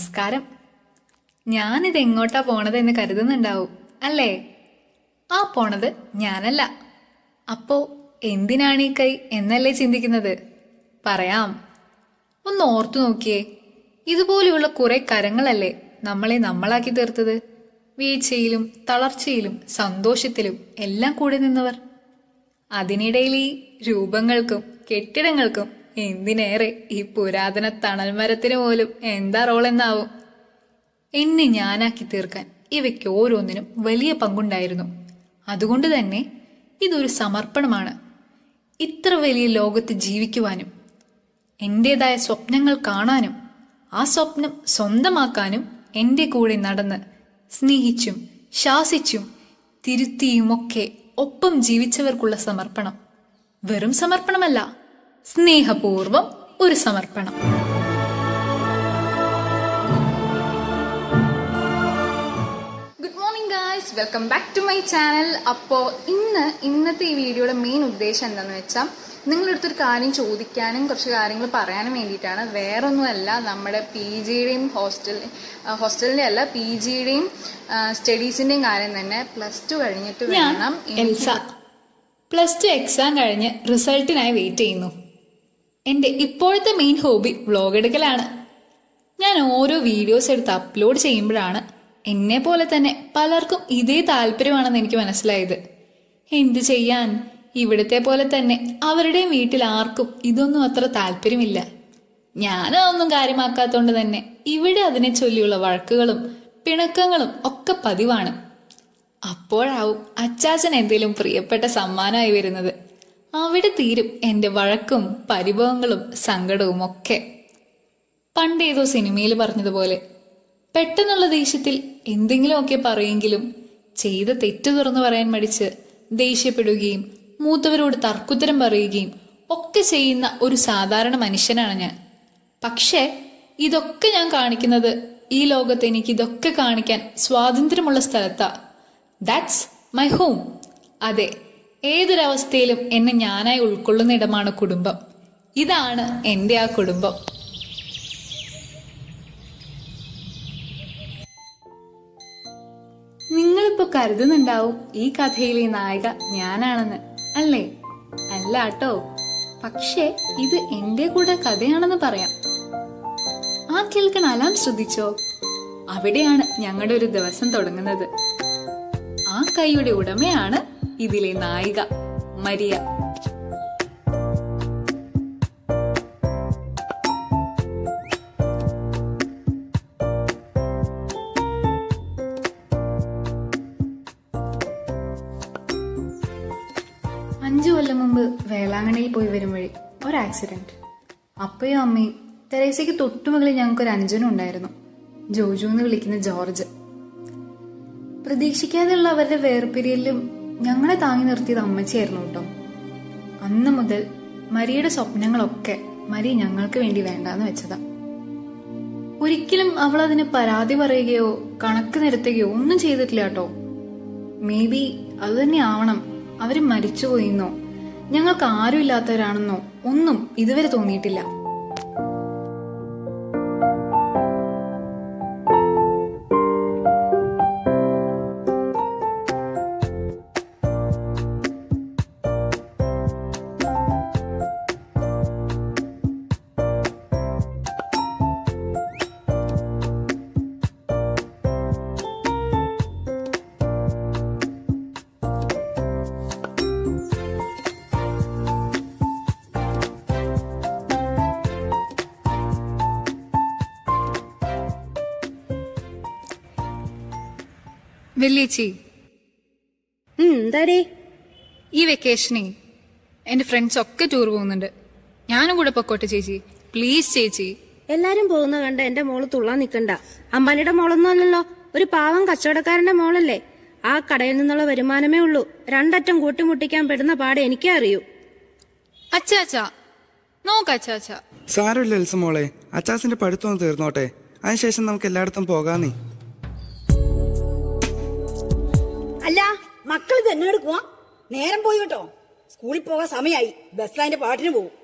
നമസ്കാരം. ഞാനിത് എങ്ങോട്ടാ പോണത് എന്ന് കരുതുന്നുണ്ടാവും അല്ലേ? ആ പോണത് ഞാനല്ല. അപ്പോ എന്തിനാണ് ഈ കൈ എന്നല്ലേ ചിന്തിക്കുന്നത്? പറയാം. ഒന്ന് ഓർത്തു നോക്കിയേ. ഇതുപോലെയുള്ള കുറെ കരങ്ങളല്ലേ നമ്മളെ നമ്മളാക്കി തീർത്തത്? വീഴ്ചയിലും തളർച്ചയിലും സന്തോഷത്തിലും എല്ലാം കൂടെ നിന്നവർ. അതിനിടയിൽ ഈ രൂപങ്ങൾക്കും കെട്ടിടങ്ങൾക്കും എന്തിനേറെ ഈ പുരാതന തണൽ മരത്തിന് പോലും എന്താ റോളെന്നാവും എന്നെ ഞാനാക്കി തീർക്കാൻ ഇവയ്ക്ക് ഓരോന്നിനും വലിയ പങ്കുണ്ടായിരുന്നു. അതുകൊണ്ട് തന്നെ ഇതൊരു സമർപ്പണമാണ്. ഇത്ര വലിയ ലോകത്ത് ജീവിക്കുവാനും എന്റേതായ സ്വപ്നങ്ങൾ കാണാനും ആ സ്വപ്നം സ്വന്തമാക്കാനും എന്റെ കൂടെ നടന്ന് സ്നേഹിച്ചും ശാസിച്ചും തിരുത്തിയുമൊക്കെ ഒപ്പം ജീവിച്ചവർക്കുള്ള സമർപ്പണം വെറും സമർപ്പണമല്ല സ്നേഹപൂർവം ഒരു സമർപ്പണം. Good morning guys welcome back to my channel അപ്പോൾ ഇന്ന് ഇന്നത്തെ ഈ വീഡിയോയുടെ മെയിൻ ഉദ്ദേശം എന്താണെന്ന് വെച്ചാൽ നിങ്ങളുടെ അടുത്തൊരു കാര്യം ചോദിക്കാനും കുറച്ച് കാര്യങ്ങൾ പറയാനും വേണ്ടിയിട്ടാണ്. വേറൊന്നുമല്ല നമ്മുടെ പി ജിയുടെയും ഹോസ്റ്റൽ ഹോസ്റ്റലിന്റെ അല്ല പി ജിയുടെയും സ്റ്റഡീസിന്റെയും കാര്യം തന്നെ പ്ലസ് ടു കഴിഞ്ഞിട്ട് വേണം. പ്ലസ് ടു എക്സാം കഴിഞ്ഞ് റിസൾട്ടിനായി വെയിറ്റ് ചെയ്യുന്നു. എന്റെ ഇപ്പോഴത്തെ മെയിൻ ഹോബി വ്ളോഗ് എടുക്കലാണ്. ഞാൻ ഓരോ വീഡിയോസ് എടുത്ത് അപ്ലോഡ് ചെയ്യുമ്പോഴാണ് എന്നെ പോലെ തന്നെ പലർക്കും ഇതേ താല്പര്യമാണെന്ന് എനിക്ക് മനസ്സിലായത്. എന്ത് ചെയ്യാൻ? ഇവിടുത്തെ പോലെ തന്നെ അവരുടെയും വീട്ടിൽ ആർക്കും ഇതൊന്നും അത്ര താല്പര്യമില്ല. ഞാനതൊന്നും കാര്യമാക്കാത്തോണ്ട് തന്നെ ഇവിടെ അതിനെ ചൊല്ലിയുള്ള വഴക്കുകളും പിണക്കങ്ങളും ഒക്കെ പതിവാണ്. അപ്പോഴാവും അച്ചാച്ചൻ എന്തേലും പ്രിയപ്പെട്ട സമ്മാനമായി വരുന്നത്. അവിടെ തീരും എന്റെ വഴക്കും പരിഭവങ്ങളും സങ്കടവും ഒക്കെ പണ്ടേതോ സിനിമയിൽ പറഞ്ഞതുപോലെ പെട്ടെന്നുള്ള ദേഷ്യത്തിൽ എന്തെങ്കിലുമൊക്കെ പറയുമെങ്കിലും ചെയ്ത തെറ്റ് തുറന്നു പറയാൻ മടിച്ച് ദേഷ്യപ്പെടുകയും മൂത്തവരോട് തർക്കുത്തരം പറയുകയും ഒക്കെ ചെയ്യുന്ന ഒരു സാധാരണ മനുഷ്യനാണ് ഞാൻ. പക്ഷേ ഇതൊക്കെ ഞാൻ കാണിക്കുന്നത് ഈ ലോകത്ത് എനിക്ക് ഇതൊക്കെ കാണിക്കാൻ സ്വാതന്ത്ര്യമുള്ള സ്ഥലത്താ. ദാറ്റ്സ് മൈ ഹോം അതെ ഏതൊരവസ്ഥയിലും എന്നെ ഞാനായി ഉൾക്കൊള്ളുന്ന ഇടമാണ് കുടുംബം. ഇതാണ് എന്റെ ആ കുടുംബം. നിങ്ങളിപ്പോ കരുതുന്നുണ്ടാവും ഈ കഥയിലെ നായിക ഞാനാണെന്ന് അല്ലേ? അല്ല കേട്ടോ പക്ഷേ ഇത് എന്റെ കൂടെ കഥയാണെന്ന് പറയാം. ആ കേൾക്കണ അലാം ശ്രദ്ധിച്ചോ? അവിടെയാണ് ഞങ്ങളുടെ ഒരു ദിവസം തുടങ്ങുന്നത്. ആ കൈയുടെ ഉടമയാണ് ഇതിലെ നായിക മരിയ. അഞ്ചു കൊല്ലം മുമ്പ് വേളാങ്ങണയിൽ പോയി വരും വഴി ഒരു ആക്സിഡന്റ് അപ്പയും അമ്മയും തെരേസയ്ക്ക് തൊട്ടുമുകളിൽ ഞങ്ങൾക്ക് ഒരു അഞ്ചനും ഉണ്ടായിരുന്നു. ജോജു എന്ന് വിളിക്കുന്ന ജോർജ്. പ്രതീക്ഷിക്കാതെയുള്ള അവരുടെ വേർപിരിയലിലും ഞങ്ങളെ താങ്ങി നിർത്തിയത് അമ്മച്ചിയായിരുന്നു കേട്ടോ. അന്ന് മുതൽ മരിയുടെ സ്വപ്നങ്ങളൊക്കെ മരി ഞങ്ങൾക്ക് വേണ്ടി വേണ്ടാന്ന് വെച്ചതാ. ഒരിക്കലും അവൾ അതിന് പരാതി പറയുകയോ കണക്ക് നിരത്തുകയോ ഒന്നും ചെയ്തിട്ടില്ല കേട്ടോ. മേ ബി അത് തന്നെ ആവണം. അവർ മരിച്ചുപോയിന്നോ ഞങ്ങൾക്ക് ആരും ഇല്ലാത്തവരാണെന്നോ ഒന്നും ഇതുവരെ തോന്നിയിട്ടില്ല. വലിയേച്ചി എന്താടേ? ഈ വെക്കേഷനെ എന്റെ ഫ്രണ്ട്സ് ഒക്കെ ടൂർ പോകുന്നുണ്ട്. ഞാനും കൂടെ പൊക്കോട്ടെ ചേച്ചി. പ്ലീസ് ചേച്ചി. എല്ലാരും പോകുന്ന കണ്ട എന്റെ മോൾ തുള്ളാൻ നിക്കണ്ട. അമ്പാനിയുടെ മോളൊന്നും അല്ലല്ലോ. ഒരു പാവം കച്ചവടക്കാരന്റെ മോളല്ലേ. ആ കടയിൽ നിന്നുള്ള വരുമാനമേ ഉള്ളൂ. രണ്ടറ്റം കൂട്ടിമുട്ടിക്കാൻ പെടുന്ന പാടെ എനിക്കേ അറിയൂ. അച്ചാച്ചാ നോക്ക അച്ചാച്ചാ സാരമില്ല എൽസ മോളെ. അച്ചാസിന്റെ പഠിത്തം തീർന്നോട്ടെ. അതിനുശേഷം നമുക്ക് എല്ലായിടത്തും പോകാന്നേ മക്കൾ ഇത് എന്നെ എടുക്കുക നേരം പോയി കേട്ടോ. സ്കൂളിൽ പോകാൻ സമയമായി ബസ് അതിന്റെ പാട്ടിന് പോകും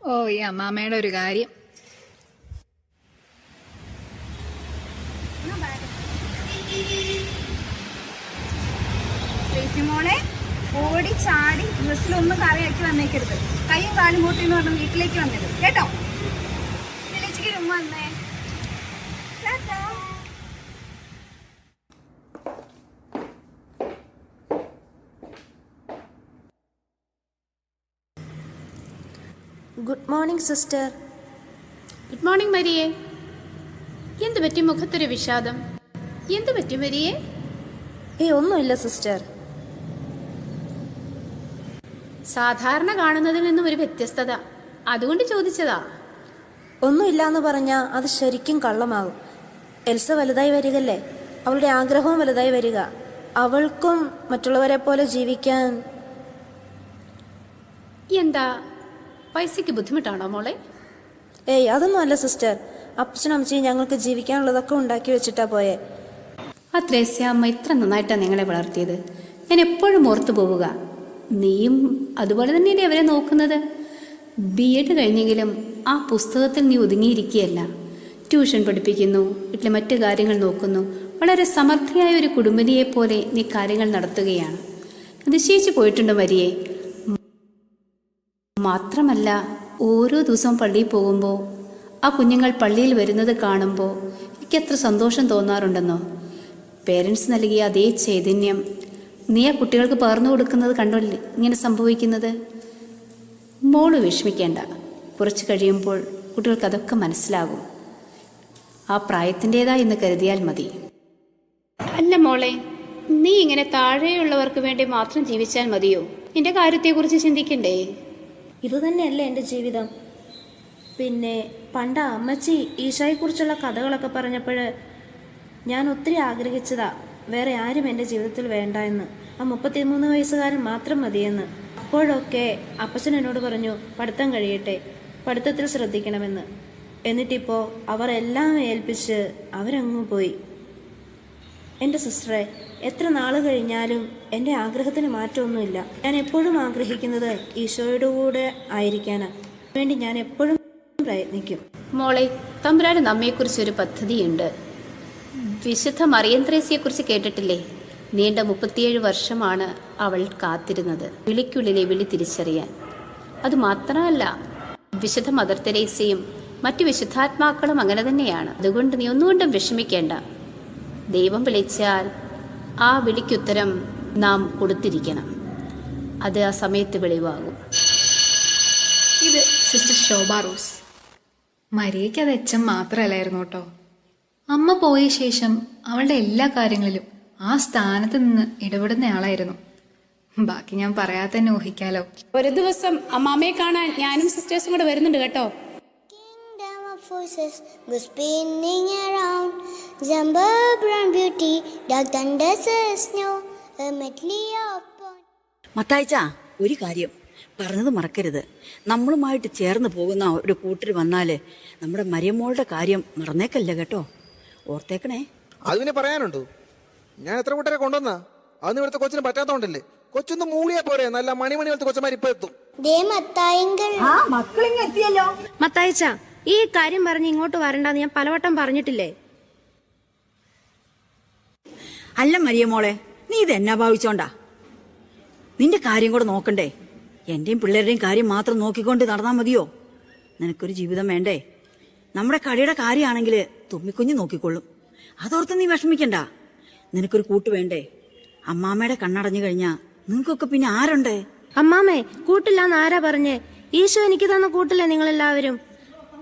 ഓ ഈ അമ്മാമ്മയുടെ ഒരു കാര്യം. മോളെ ഓടി ചാടി ഡ്രസ്സിലൊന്നും കറിയാക്കി വന്നേക്കരുത്. കൈയും കാലും കൂട്ടി എന്ന് പറഞ്ഞ് വീട്ടിലേക്ക് വന്നത് കേട്ടോ? വിളിച്ചിക്ക് ഉമ്മ വന്നേ. Good morning sister good morning മരിയെ എന്ത് പറ്റി മുഖത്തൊരു വിഷാദം? എന്ത് പറ്റി മരിയെ ഏ ഒന്നുമില്ല സിസ്റ്റർ സാധാരണ കാണുന്നതിൽ നിന്നും ഒരു വ്യത്യസ്തത. അതുകൊണ്ട് ചോദിച്ചതാ. ഒന്നുമില്ല എന്ന് പറഞ്ഞാൽ അത് ശരിക്കും കള്ളമാകും. എൽസ വലുതായി വരികല്ലേ അവളുടെ ആഗ്രഹവും വലുതായി വരിക. അവൾക്കും മറ്റുള്ളവരെ പോലെ ജീവിക്കാൻ എന്താ? പൈസയ്ക്ക് ബുദ്ധിമുട്ടാണോ മോളെ? ഏയ് അതൊന്നും അല്ല സിസ്റ്റർ. അപ്പച്ചനും അമ്മച്ചിയും ഞങ്ങൾക്ക് ജീവിക്കാനുള്ളതൊക്കെ ഉണ്ടാക്കി വെച്ചിട്ടാ പോയെ. ആ ത്രേസ്യ അമ്മ ഇത്ര നന്നായിട്ടാണ് നിങ്ങളെ വളർത്തിയത്. ഞാൻ എപ്പോഴും ഓർത്തു പോവുക. നീയും അതുപോലെ തന്നെയല്ലേ അവരെ നോക്കുന്നത്? ബി എഡ് കഴിഞ്ഞെങ്കിലും ആ പുസ്തകത്തിൽ നീ ഒതുങ്ങിയിരിക്കുകയല്ല. ട്യൂഷൻ പഠിപ്പിക്കുന്നു വീട്ടിലെ മറ്റു കാര്യങ്ങൾ നോക്കുന്നു. വളരെ സമർത്ഥയായ ഒരു കുടുംബിനിയെ പോലെ നീ കാര്യങ്ങൾ നടത്തുകയാണ്. അതിശയിച്ചു പോയിട്ടുണ്ട് മരിയെ മാത്രമല്ല ഓരോ ദിവസവും പള്ളിയിൽ പോകുമ്പോൾ ആ കുഞ്ഞുങ്ങൾ പള്ളിയിൽ വരുന്നത് കാണുമ്പോൾ എനിക്കത്ര സന്തോഷം തോന്നാറുണ്ടെന്നോ? പേരൻസ് നൽകിയ അതേ ചൈതന്യം നീ ആ കുട്ടികൾക്ക് പകർന്നു കൊടുക്കുന്നത് കണ്ടല്ലേ? ഇങ്ങനെ സംഭവിക്കുന്നത്? മോൾ വിഷമിക്കേണ്ട. കുറച്ച് കഴിയുമ്പോൾ കുട്ടികൾക്ക് അതൊക്കെ മനസ്സിലാകും. ആ പ്രായത്തിന്റെതാ എന്ന് കരുതിയാൽ മതി. അല്ല മോളെ നീ ഇങ്ങനെ താഴെയുള്ളവർക്ക് വേണ്ടി മാത്രം ജീവിച്ചാൽ മതിയോ? നിന്റെ കാര്യത്തെക്കുറിച്ച് ചിന്തിക്കണ്ടേ? ഇത് തന്നെയല്ലേ എന്റെ ജീവിതം. പിന്നെ പണ്ട അമ്മച്ചി ഈശോയെക്കുറിച്ചുള്ള കഥകളൊക്കെ പറഞ്ഞപ്പോൾ ഞാൻ ഒത്തിരി ആഗ്രഹിച്ചതാ വേറെ ആരും എന്റെ ജീവിതത്തിൽ വേണ്ട എന്ന്. ആ മുപ്പത്തിമൂന്ന് വയസ്സുകാരൻ മാത്രം മതിയെന്ന്. അപ്പോഴൊക്കെ അപ്പച്ചൻ എന്നോട് പറഞ്ഞു പഠിത്തം കഴിയട്ടെ പഠിത്തത്തിൽ ശ്രദ്ധിക്കണമെന്ന്. എന്നിട്ടിപ്പോൾ അവർ എല്ലാം ഏൽപ്പിച്ച് അവരങ്ങ് പോയി. എന്റെ സിസ്റ്ററെ എത്ര നാൾ കഴിഞ്ഞാലും എന്റെ ആഗ്രഹത്തിന് മാറ്റമൊന്നുമില്ല. ഞാൻ എപ്പോഴും ആഗ്രഹിക്കുന്നത് ഈശോയുടെ കൂടെ ആയിരിക്കാനാണ് വേണ്ടി ഞാൻ എപ്പോഴും പ്രയത്നിക്കും. മോളെ തമ്പുരാന് നമ്മെക്കുറിച്ച് ഒരു പദ്ധതിയുണ്ട്. വിശുദ്ധ മറിയം കുറിച്ച് കേട്ടിട്ടില്ലേ? നീണ്ട മുപ്പത്തിയേഴ് വർഷമാണ് അവൾ കാത്തിരുന്നത്. വിളിക്കുള്ളിലെ വിളി തിരിച്ചറിയാൻ. അത് മാത്രമല്ല വിശുദ്ധ മദർ തെരേസയും മറ്റു വിശുദ്ധാത്മാക്കളും അങ്ങനെ തന്നെയാണ്. അതുകൊണ്ട് നീ ഒന്നുകൊണ്ടും വിഷമിക്കേണ്ട. ദൈവം വിളിച്ചാൽ ആ വിളിക്കുത്തരം നാം കൊടുത്തിരിക്കണം. അത് ആ സമയത്ത് വെളിവാകും. ഇത് സിസ്റ്റർ ശോഭ റോസ്. മരിയയ്ക്ക് അത് എച്ചം മാത്രമല്ലായിരുന്നു കേട്ടോ. അമ്മ പോയ ശേഷം അവളുടെ എല്ലാ കാര്യങ്ങളിലും ആ സ്ഥാനത്ത് നിന്ന് ഇടപെടുന്നയാളായിരുന്നു ബാക്കി ഞാൻ പറയാതെ തന്നെ ഊഹിക്കാലോ. ഒരു ദിവസം അമ്മാമ്മയെ കാണാൻ ഞാനും സിസ്റ്റേഴ്സും കൂടെ വരുന്നുണ്ട് കേട്ടോ. Forces go spinning around. Jumbo brown beauty, dark thunder says snow, a medley of. മത്തായിച്ച ഒരു കാര്യം പറഞ്ഞത് മറക്കരുത്. നമ്മളുമായിട്ട് ചേർന്ന് പോകുന്ന ഒരു കൂട്ടർ വന്നാൽ നമ്മുടെ മരിയമ്മോളുടെ കാര്യം മറന്നേക്കല്ല കേട്ടോ? ഓർത്തേക്കണേ. അത് പിന്നെ പറയാനുണ്ടോ? ഞാൻ എത്ര കൂട്ടരെ കൊണ്ടുവന്നാ? അതൊന്നും ഇവിടുത്തെ കൊച്ചിന് പറ്റാത്തോണ്ടല്ലേ. കൊച്ചൊന്ന് മൂളിയാ പോരെ. നല്ല മണിമണി പോലത്തെ കൊച്ചന്മാർ ഇപ്പൊ എത്തും മത്തായിച്ച ഈ കാര്യം പറഞ്ഞ് ഇങ്ങോട്ട് വരണ്ടെന്ന് ഞാൻ പലവട്ടം പറഞ്ഞിട്ടില്ലേ? അല്ല മരിയ മോളെ നീ ഇത് എന്നാ ഭാവിച്ചോണ്ടാ? നിന്റെ കാര്യം കൂടെ നോക്കണ്ടേ? എന്റെയും പിള്ളേരുടെയും കാര്യം മാത്രം നോക്കിക്കൊണ്ട് നടന്നാ മതിയോ? നിനക്കൊരു ജീവിതം വേണ്ടേ? നമ്മുടെ കടയുടെ കാര്യമാണെങ്കിൽ തുമ്മിക്കുഞ്ഞ് നോക്കിക്കൊള്ളും. അതോർത്ത് നീ വിഷമിക്കണ്ട. നിനക്കൊരു കൂട്ട് വേണ്ടേ? അമ്മാമ്മയുടെ കണ്ണടഞ്ഞു കഴിഞ്ഞാ നിങ്ങൾക്കൊക്കെ പിന്നെ ആരുണ്ട്? അമ്മാമേ കൂട്ടില്ലാന്ന് ആരാ പറഞ്ഞേ? ഈശോ എനിക്ക് തന്ന കൂട്ടില്ലേ നിങ്ങളെല്ലാവരും?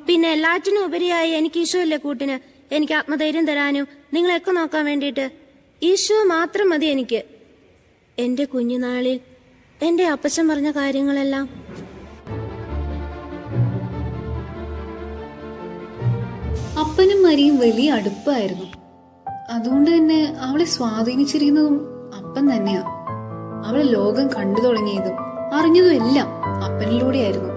പിന്നെ എല്ലാറ്റിനും ഉപരിയായി എനിക്ക് ഈശോ അല്ലേ കൂട്ടിന് എനിക്ക് ആത്മധൈര്യം തരാനും നിങ്ങളെയൊക്കെ നോക്കാൻ വേണ്ടിയിട്ട്. ഈശോ മാത്രം മതി എനിക്ക്. എന്റെ കുഞ്ഞുനാളിൽ എന്റെ അപ്പച്ചൻ പറഞ്ഞ കാര്യങ്ങളെല്ലാം. അപ്പനും മരിയും വലിയ അടുപ്പായിരുന്നു. അതുകൊണ്ട് തന്നെ അവളെ സ്വാധീനിച്ചിരിക്കുന്നതും അപ്പൻ തന്നെയാ. അവളെ ലോകം കണ്ടു തുടങ്ങിയതും അറിഞ്ഞതും എല്ലാം അപ്പനിലൂടെയായിരുന്നു.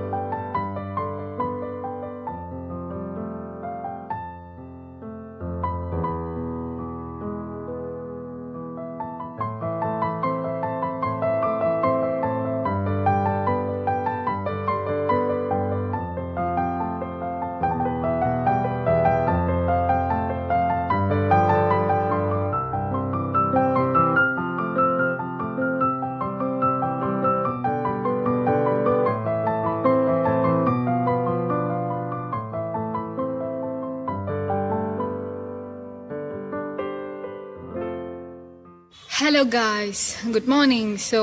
Hello guys good morning so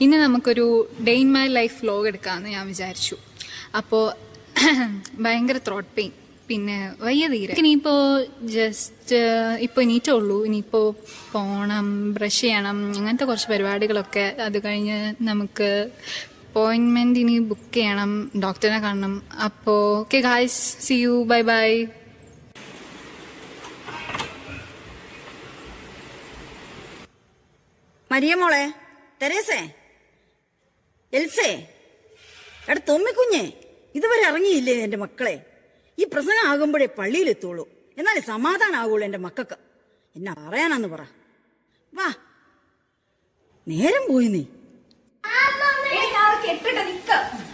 ഇന്ന് നമുക്കൊരു day in my life vlog എടുക്കാമെന്ന് ഞാൻ വിചാരിച്ചു. അപ്പോൾ ഭയങ്കര ത്രോട്ട് പെയിൻ പിന്നെ വയ്യ തീരെ. ഇനിയിപ്പോൾ ജസ്റ്റ് ഇപ്പോൾ എണീറ്റുള്ളൂ ഇനിയിപ്പോൾ പോകണം ബ്രഷ് ചെയ്യണം അങ്ങനത്തെ കുറച്ച് പരിപാടികളൊക്കെ. അത് കഴിഞ്ഞ് നമുക്ക് അപ്പോയിൻമെന്റ് ഇനി ബുക്ക് ചെയ്യണം ഡോക്ടറിനെ കാണണം. അപ്പോൾ okay guys see you bye bye മരിയമോളെ തെരേസേ? എൽസേ? എടാ തൊമ്മിക്കുഞ്ഞേ ഇതുവരെ ഇറങ്ങിയില്ലേ എന്റെ മക്കളെ? ഈ പ്രസംഗം ആകുമ്പോഴേ പള്ളിയിലെത്തുള്ളൂ എന്നാലേ സമാധാനം ആകുള്ളൂ എന്റെ മക്കൾക്ക്. എന്നെ പറയാനാന്ന് പറ. വാ. നേരം പോയി നീ. കെട്ടിട്ട് നിക്ക.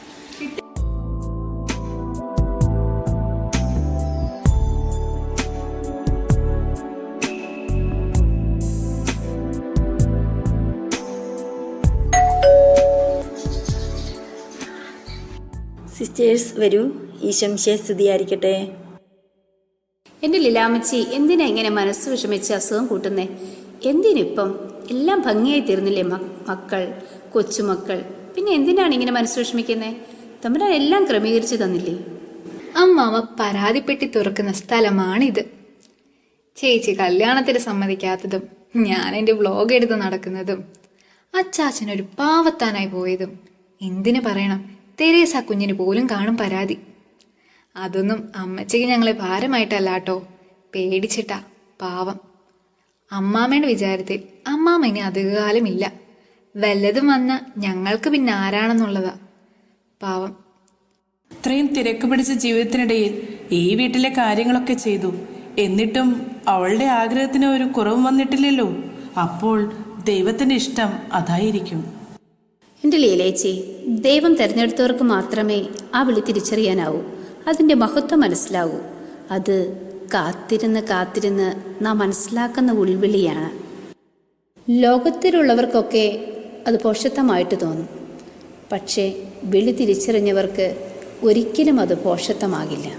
സിസ്റ്റേഴ്സ് വരൂ. ഈശംശയെ സ്തുതിയായിരിക്കട്ടെ. എന്റെ ലീലാമച്ചി എന്തിനാ ഇങ്ങനെ മനസ്സ് വിഷമിച്ച് അസുഖം കൂട്ടുന്നേ? എന്തിനിപ്പം? എല്ലാം ഭംഗിയായി തീർന്നില്ലേ മക്കൾ കൊച്ചുമക്കൾ? പിന്നെ എന്തിനാണ് ഇങ്ങനെ മനസ്സ് വിഷമിക്കുന്നേ? തമ്പുരാൻ എല്ലാം ക്രമീകരിച്ചു തന്നില്ലേ? അമ്മാവ പരാതിപ്പെട്ടി തുറക്കുന്ന സ്ഥലമാണിത്. ചേച്ചി കല്യാണത്തിന് സമ്മതിക്കാത്തതും ഞാൻ എന്റെ വ്ളോഗ് എടുത്ത് നടക്കുന്നതും അച്ചാച്ചനൊരു പാവത്താനായി പോയതും എന്തിനു പറയണം? തെരേസ കുഞ്ഞിന് പോലും കാണും പരാതി. അതൊന്നും അമ്മച്ചയ്ക്ക് ഞങ്ങളെ ഭാരമായിട്ടല്ലാട്ടോ. പേടിച്ചിട്ടാ പാവം. അമ്മാമ്മയുടെ വിചാരത്തിൽ അമ്മാമ്മ ഇനി അധികകാലമില്ല. വല്ലതും വന്ന ഞങ്ങൾക്ക് പിന്നെ ആരാണെന്നുള്ളതാ. പാവം. ഇത്രയും തിരക്ക് പിടിച്ച ജീവിതത്തിനിടയിൽ ഈ വീട്ടിലെ കാര്യങ്ങളൊക്കെ ചെയ്തു. എന്നിട്ടും അവളുടെ ആഗ്രഹത്തിന് ഒരു കുറവ് വന്നിട്ടില്ലല്ലോ. അപ്പോൾ ദൈവത്തിന്റെ ഇഷ്ടം അതായിരിക്കും. എന്റെ ലീലേച്ചി ദൈവം തിരഞ്ഞെടുത്തവർക്ക് മാത്രമേ ആ വിളി തിരിച്ചറിയാനാവൂ. അതിന്റെ മഹത്വം മനസ്സിലാവൂ. അത് കാത്തിരുന്ന് കാത്തിരുന്ന് നാം മനസ്സിലാക്കുന്ന ഉൾവിളിയാണ്. ലോകത്തിലുള്ളവർക്കൊക്കെ അത് പോഷത്വമായിട്ട് തോന്നും. പക്ഷേ വിളി തിരിച്ചറിഞ്ഞവർക്ക് ഒരിക്കലും അത് പോഷത്വമാകില്ല.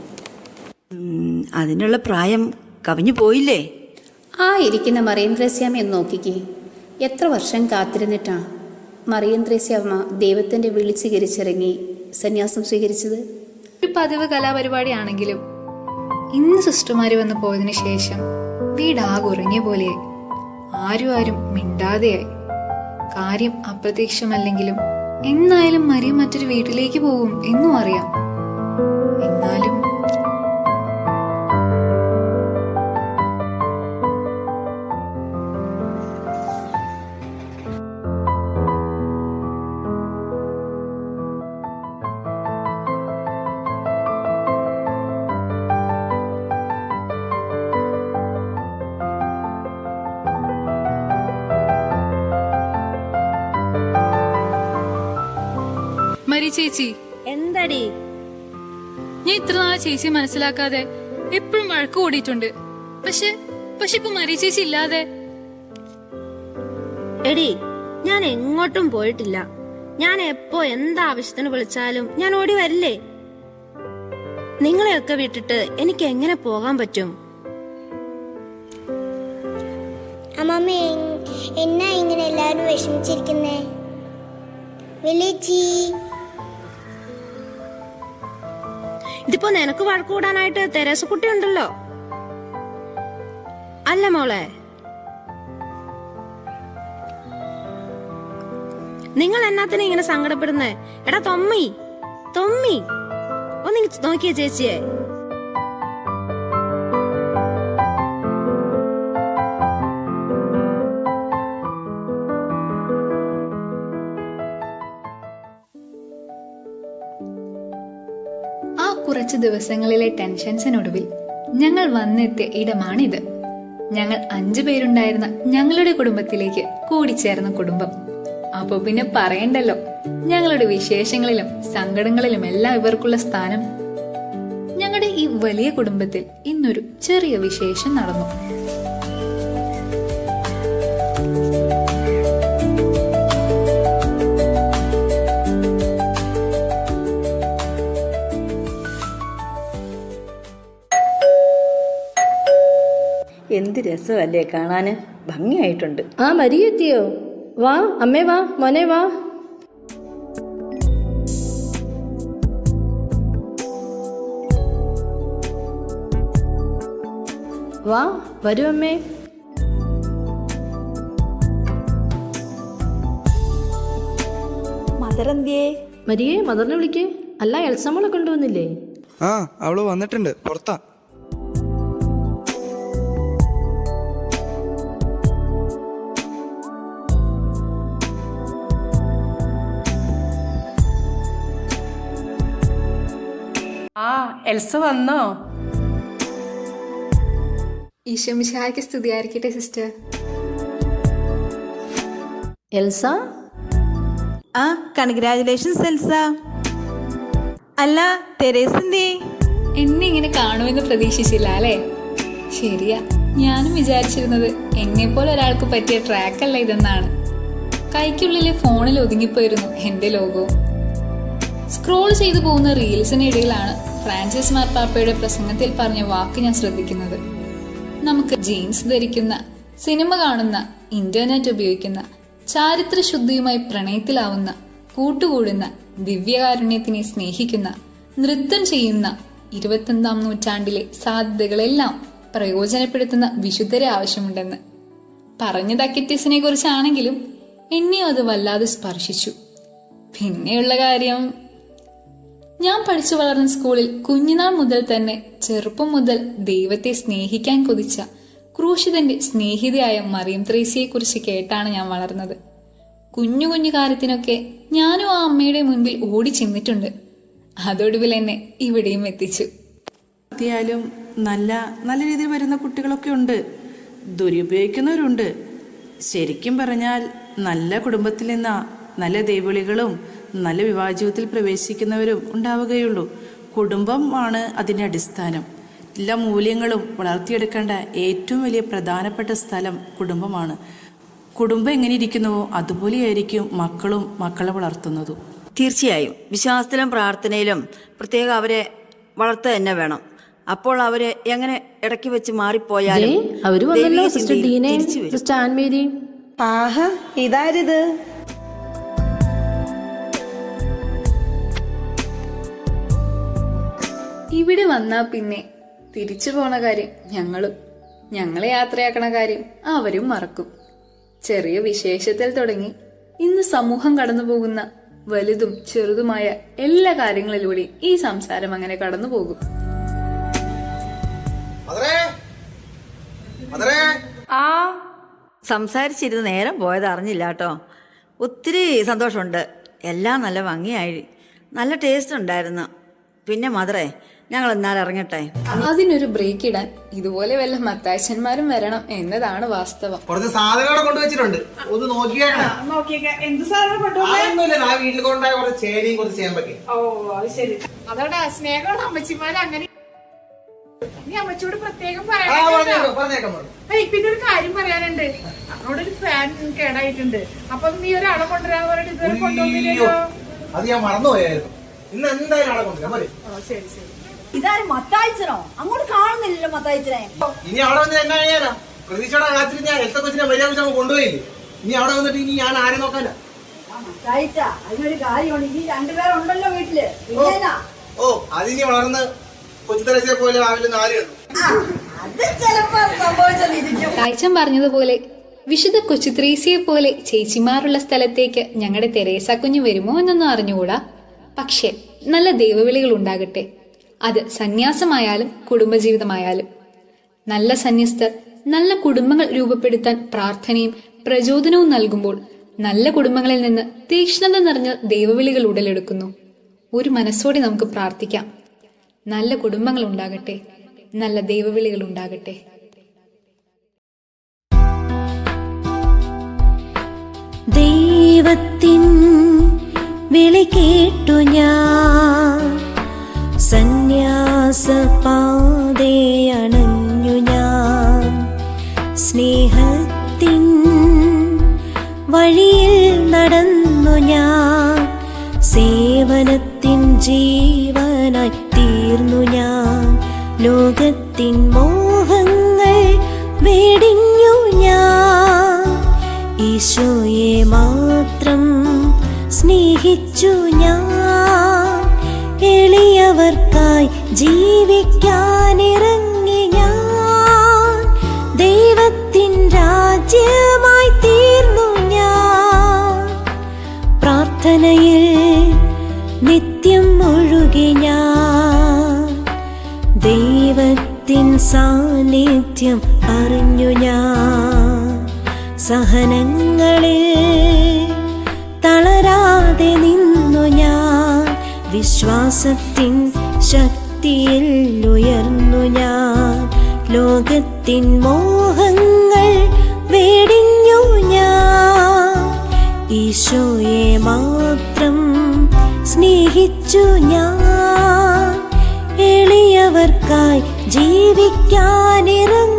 അതിനുള്ള പ്രായം കവിഞ്ഞു പോയില്ലേ? ആ ഇരിക്കുന്ന മറേന്ദ്രസ്യാമി നോക്കിക്കേ. എത്ര വർഷം കാത്തിരുന്നിട്ടാണ് മറിയൻ ത്രേസ്യാമ്മ ദൈവത്തിന്റെ വിളി സ്വീകരിച്ചിറങ്ങി. സന്യാസം സ്വീകരിച്ചത്? ഒരു പതിവ് കലാപരിപാടിയാണെങ്കിലും ഇന്ന് സിസ്റ്റർമാർ വന്ന് പോയതിനു ശേഷം വീടാകെ ഉറങ്ങിയ പോലെയായി ആരും ആരും മിണ്ടാതെയായി. കാര്യം അപ്രത്യക്ഷമല്ലെങ്കിലും എന്നായാലും മറിയം മറ്റൊരു വീട്ടിലേക്ക് പോകും എന്നും അറിയാം. എന്നാലും ചേച്ചി. എന്തടി? ഞാൻ ഇത്ര നാളെ ചേച്ചി മനസ്സിലാക്കാതെ എപ്പോഴും വഴക്ക് കൂടിയിട്ടുണ്ട്. പക്ഷെ പക്ഷെ ഇപ്പൊ മരി ചേച്ചി ഇല്ലാതെ. എടി ഞാൻ എങ്ങോട്ടും പോയിട്ടില്ല. ഞാൻ എപ്പോ എന്താവശ്യത്തിന് വിളിച്ചാലും ഞാൻ ഓടി വരില്ലേ? നിങ്ങളെയൊക്കെ വിട്ടിട്ട് എനിക്ക് എങ്ങനെ പോകാൻ പറ്റും? അമ്മമ്മ എന്നാ ഇങ്ങനെ എല്ലാരും വിഷമിച്ചിരിക്കുന്നേ? വിളിച്ചി. ഇതിപ്പോ നിനക്ക് വഴക്കൂടാനായിട്ട് തെരേസക്കുട്ടി ഉണ്ടല്ലോ. അല്ല മോളെ. നിങ്ങൾ എന്നാത്തിനെ ഇങ്ങനെ സങ്കടപ്പെടുന്നേ? എടാ തൊമ്മി. തൊമ്മി. ഒന്ന് നോക്കിയ ചേച്ചിയെ. ദിവസങ്ങളിലെ ടെൻഷൻസിനൊടുവിൽ ഞങ്ങൾ വന്നെത്തിയ ഇടമാണിത്. ഞങ്ങൾ അഞ്ചു പേരുണ്ടായിരുന്ന ഞങ്ങളുടെ കുടുംബത്തിലേക്ക് കൂടിച്ചേർന്ന കുടുംബം. അപ്പൊ പിന്നെ പറയണ്ടല്ലോ ഞങ്ങളുടെ വിശേഷങ്ങളിലും സങ്കടങ്ങളിലും എല്ലാം ഇവർക്കുള്ള സ്ഥാനം. ഞങ്ങളുടെ ഈ വലിയ കുടുംബത്തിൽ ഇന്നൊരു ചെറിയ വിശേഷം നടന്നു. എന്ത് രസമല്ലേ കാണാന് ഭംഗിയായിട്ടുണ്ട്. ആ മരിയെത്തിയോ? വാ അമ്മേ വാ മോനെ വാ. വാ വരൂ അമ്മേ. മദറന്തിയേ? മരിയെ മദറിനെ വിളിക്കേ. അല്ല എൽസമ്മളെ കൊണ്ടുവന്നില്ലേ? ആ അവൾ വന്നിട്ടുണ്ട്. പുറത്താ. എൽസ വന്നോ? ഈശോമിശായ്ക്ക് സ്തുതിയായിരിക്കട്ടെ സിസ്റ്റർ. എൽസ? ആ കൺഗ്രാചുലേഷൻസ് എൽസ. അല്ല തെരേസെന്തേ എന്നെ ഇങ്ങനെ കാണുമെന്ന് പ്രതീക്ഷിച്ചില്ല അല്ലേ? ശരിയാ ഞാനും വിചാരിച്ചിരുന്നത് എന്നെ പോലെ ഒരാൾക്ക് പറ്റിയ ട്രാക്ക് അല്ല ഇതെന്നാണ്. കൈക്കുള്ളിലെ ഫോണിൽ ഒതുങ്ങിപ്പോയിരുന്നു എന്റെ ലോകവും. സ്ക്രോൾ ചെയ്തു പോകുന്ന റീൽസിനിടയിലാണ് ഫ്രാൻസിസ് മാർപ്പാപ്പയുടെ പ്രസംഗത്തിൽ പറഞ്ഞ വാക്ക് ഞാൻ ശ്രദ്ധിക്കുന്നത്. നമുക്ക് ജീൻസ് ധരിക്കുന്ന സിനിമ കാണുന്ന ഇന്റർനെറ്റ് ഉപയോഗിക്കുന്ന ചാരിത്രശുദ്ധിയുമായി പ്രണയത്തിലാവുന്ന കൂട്ടുകൂടുന്ന ദിവ്യകാരുണ്യത്തിനെ സ്നേഹിക്കുന്ന നൃത്തം ചെയ്യുന്ന ഇരുപത്തൊന്നാം നൂറ്റാണ്ടിലെ സാധ്യതകളെല്ലാം പ്രയോജനപ്പെടുത്തുന്ന വിശുദ്ധരെ ആവശ്യമുണ്ടെന്ന്. പറഞ്ഞത് അക്കിത്യസിനെ കുറിച്ചാണെങ്കിലും എന്നെയും അത് വല്ലാതെ സ്പർശിച്ചു. പിന്നെയുള്ള കാര്യം ഞാൻ പഠിച്ചു വളർന്ന സ്കൂളിൽ കുഞ്ഞുനാൾ മുതൽ തന്നെ ചെറുപ്പം മുതൽ ദൈവത്തെ സ്നേഹിക്കാൻ കൊതിച്ച ക്രൂശിതന്റെ സ്നേഹിതയായ മറിയം ത്രേസിയെ കുറിച്ച് കേട്ടാണ് ഞാൻ വളർന്നത്. കുഞ്ഞു കുഞ്ഞു കാര്യത്തിനൊക്കെ ഞാനും ആ അമ്മയുടെ മുൻപിൽ ഓടി ചെന്നിട്ടുണ്ട്. അതൊടുവിൽ എന്നെ ഇവിടെയും എത്തിച്ചു. എത്തിയാലും നല്ല നല്ല രീതിയിൽ വരുന്ന കുട്ടികളൊക്കെ ഉണ്ട്. ദുരുപയോഗിക്കുന്നവരുണ്ട്. ശരിക്കും പറഞ്ഞാൽ നല്ല കുടുംബത്തിൽ നിന്ന നല്ല ദൈവവിളികളും നല്ല വിവാഹ ജീവിതത്തിൽ പ്രവേശിക്കുന്നവരും ഉണ്ടാവുകയുള്ളൂ. കുടുംബം ആണ് അതിന്റെ അടിസ്ഥാനം. എല്ലാ മൂല്യങ്ങളും വളർത്തിയെടുക്കേണ്ട ഏറ്റവും വലിയ പ്രധാനപ്പെട്ട സ്ഥലം കുടുംബമാണ്. കുടുംബം എങ്ങനെ ഇരിക്കുന്നുവോ അതുപോലെയായിരിക്കും മക്കളും മക്കളെ വളർത്തുന്നതും. തീർച്ചയായും. വിശ്വാസത്തിലും പ്രാർത്ഥനയിലും പ്രത്യേകം അവരെ വളർത്തുക തന്നെ വേണം. അപ്പോൾ അവർ എങ്ങനെ ഇടയ്ക്ക് വെച്ച് മാറിപ്പോയാലും അവർ വന്നല്ലോ ദൈവിക സിസ്റ്റർ ചിന്തയിൽ ഡീനെ തിരിച്ചു സിസ്റ്റർ ആൻമേരി ആഹാ ഇതാരിത്? ഇവിടെ വന്നാ പിന്നെ തിരിച്ചു പോണ കാര്യം ഞങ്ങളും. ഞങ്ങളെ യാത്രയാക്കണ കാര്യം അവരും മറക്കും. ചെറിയ വിശേഷത്തിൽ തുടങ്ങി. ഇന്ന് സമൂഹം കടന്നു പോകുന്ന വലുതും ചെറുതുമായ എല്ലാ കാര്യങ്ങളിലൂടെയും ഈ സംസാരം അങ്ങനെ കടന്നു പോകും. ആ സംസാരിച്ചിരുന്ന് നേരം പോയത് അറിഞ്ഞില്ല കേട്ടോ. ഒത്തിരി സന്തോഷമുണ്ട്. എല്ലാം നല്ല ഭംഗിയായി. നല്ല ടേസ്റ്റ് ഉണ്ടായിരുന്നു. പിന്നെ മദറേ ഞങ്ങൾ എന്നാൽ ഇറങ്ങട്ടെ അതിനൊരു ബ്രേക്ക് ഇടാൻ ഇതുപോലെ വല്ല മത്താശന്മാരും വരണം എന്നതാണ് വാസ്തവം. കുറച്ച് സാധനങ്ങൾ കൊണ്ടുവച്ചിട്ടുണ്ട്. ഒന്ന് നോക്കിയേക്ക. എന്ത് സാധനം ആ വീട്ടിൽ കൊണ്ടുപോയ കുറച്ച് ചേനയും കുറച്ച് ചേമ്പൊക്കെ. ഓ അത് ശരി. അതോടെ സ്നേഹമുള്ള അമ്മച്ചിമാര് അങ്ങനെ നീ അമ്മച്ചിയോട് പ്രത്യേകം ആ പറഞ്ഞേക്കാം പറഞ്ഞേക്കാം പിന്നെ ഒരു കാര്യം പറയാനുണ്ട്. അവിടെ ഒരു ഫാൻ കേടായിട്ടുണ്ട്. അപ്പൊ നീ ഒരാളെ കൊണ്ടുവരാൻ പറഞ്ഞിട്ട് ഇതുവരെ കൊണ്ടുവന്നില്ലല്ലോ. അത് ഞാൻ മറന്നുപോയായിരുന്നു. ഇന്ന് എന്തായാലും ആളെ കൊണ്ടുവരാം. ശരി ശരി. ഇതാരും മത്തായിച്ചനോ? അങ്ങോട്ട് കാണുന്നില്ലല്ലോ മത്തായിച്ചനെ. ഇനി അവിടെ വന്ന് എന്നാ ചെയ്യാനാ പ്രതീക്ഷയുടെ കാത്തിരി ഞാൻ എത്ര കൊച്ചിനെ മര്യാദ കൊണ്ടുപോയില്ലേ? ഇനി അവിടെ വന്നിട്ട് ഇനി ഞാൻ ആരെ നോക്കാനാ? മത്തായിച്ച അതിനൊരു കാര്യമുണ്ട് ഇനി രണ്ടുപേരുണ്ടല്ലോ വീട്ടിൽ. ഓ അതിനി വളർന്ന് കൊച്ചുതരസിയെ പോലെ രാവിലെ നാല് കണ്ടു? അത് ചിലപ്പോ സംഭവിച്ചെന്നിരിക്കും. കാഴ്ചം പറഞ്ഞതുപോലെ വിശുദ്ധ കൊച്ചുത്രേസിയെ പോലെ ചേച്ചിമാരുള്ള സ്ഥലത്തേക്ക് ഞങ്ങളുടെ തെരേസ കുഞ്ഞ് വരുമോ എന്നൊന്നും അറിഞ്ഞുകൂടാ. പക്ഷേ നല്ല ദൈവവിളികൾ ഉണ്ടാകട്ടെ. അത് സന്യാസമായാലും കുടുംബജീവിതമായാലും. നല്ല സന്യസ്തർ നല്ല കുടുംബങ്ങൾ രൂപപ്പെടുത്താൻ പ്രാർത്ഥനയും പ്രചോദനവും നൽകുമ്പോൾ നല്ല കുടുംബങ്ങളിൽ നിന്ന് തീക്ഷ്ണത നിറഞ്ഞ ദൈവവിളികൾ ഉടലെടുക്കുന്നു. ഒരു മനസ്സോടെ നമുക്ക് പ്രാർത്ഥിക്കാം. നല്ല കുടുംബങ്ങൾ ഉണ്ടാകട്ടെ. നല്ല ദൈവവിളികൾ ഉണ്ടാകട്ടെ. ദൈവത്തിൻ വിളി കേട്ടു ഞാൻ. സന്യാസ പാതയണഞ്ഞു ഞാൻ. സ്നേഹത്തിൻ വഴിയിൽ നടന്നു ഞാൻ. സേവനത്തിൻ ജീവനായി തീർന്നു ഞാൻ. ലോകത്തിൻ മോഹങ്ങൾ വേടിഞ്ഞു ഞാൻ. ഈശോയെ മാത്രം സ്നേഹിച്ചു ഞാൻ. ജീവിക്കാനിറങ്ങി ഞാൻ ദൈവത്തിൻ രാജ്യമായി തീർന്നു ഞാൻ. പ്രാർത്ഥനയിൽ നിത്യം ഒഴുകി ഞാൻ. ദൈവത്തിൻ സാന്നിധ്യം അറിഞ്ഞു ഞാൻ. സഹനങ്ങളിൽ തളരാതെ നിന്നു ഞാൻ. വിശ്വാസത്തിൻ ശക്തിയിൽ ഉയർന്നു ഞാൻ. ലോകത്തിൻ മോഹങ്ങൾ വേടിഞ്ഞു ഞാൻ. ഈശോയെ മാത്രം സ്നേഹിച്ചു ഞാൻ. എളിയവർക്കായി ജീവിക്കാനിറങ്ങി